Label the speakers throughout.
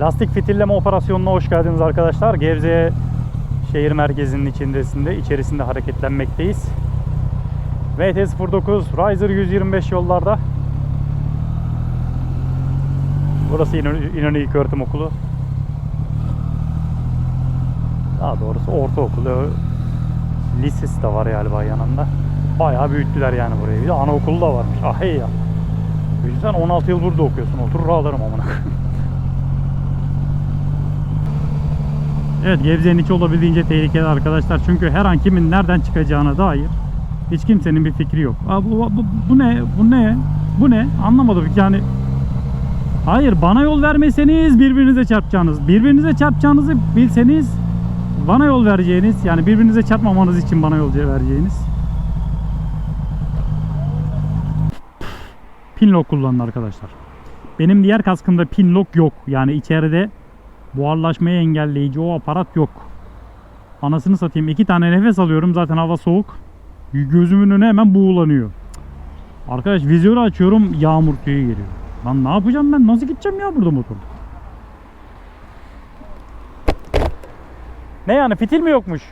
Speaker 1: Lastik fitilleme operasyonuna hoş geldiniz arkadaşlar. Gebze şehir merkezinin içerisinde, içerisinde hareketlenmekteyiz. VT09 Riser 125 yollarda. Burası İnönü, İnönü İlköğretim Okulu. Daha doğrusu ortaokulu, lisesi de var galiba yanında. Bayağı büyüttüler yani burayı. Bir de anaokulu da varmış. Ah hey ya. Düşünsen 16 yıl burada okuyorsun. Oturur ağlarım amına. Evet Gebze'nin içi olabildiğince tehlikeli arkadaşlar. Çünkü her an kimin nereden çıkacağına dair hiç kimsenin bir fikri yok. Aa, bu, bu, bu ne? Bu ne? Bu ne? Anlamadım yani. Hayır bana yol vermeseniz birbirinize çarpacağınız. Birbirinize çarpacağınızı bilseniz bana yol vereceğiniz yani birbirinize çarpmamanız için bana yol vereceğiniz. Pinlock kullanın arkadaşlar. Benim diğer kaskımda pinlock yok. Yani içeride buharlaşmayı engelleyici o aparat yok. Anasını satayım. iki tane nefes alıyorum zaten hava soğuk. Gözümün önü hemen buğulanıyor. Arkadaş vizörü açıyorum yağmur tüyü geliyor. Lan ne yapacağım ben? Nasıl gideceğim ya burada motor? Ne yani fitil mi yokmuş?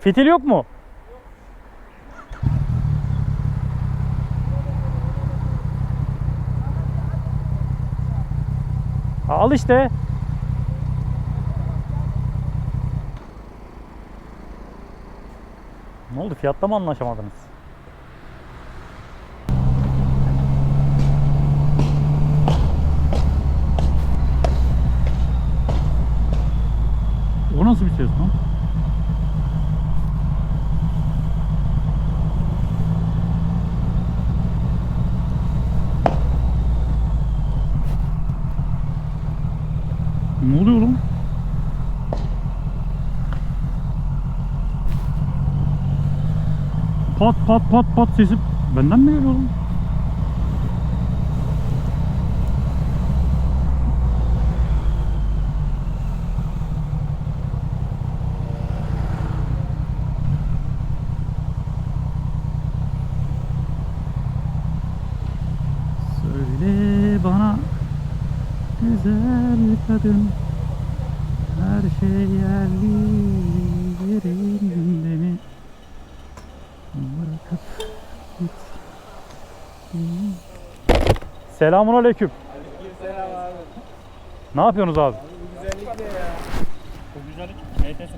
Speaker 1: Fitil yok mu? Al işte. Ne oldu? Fiyatta mı anlaşamadınız? O nasıl bir ses lan? Ne oluyor lan? Pat pat pat pat sesi benden mi geliyor lan? Söyle bana güzel kadın her şey yerli yerinde mi? Bırakıp git. Selamun aleyküm.
Speaker 2: Selam abi.
Speaker 1: Ne yapıyorsunuz abi?
Speaker 2: Bu güzellik ne ya?
Speaker 1: Bu güzellik NT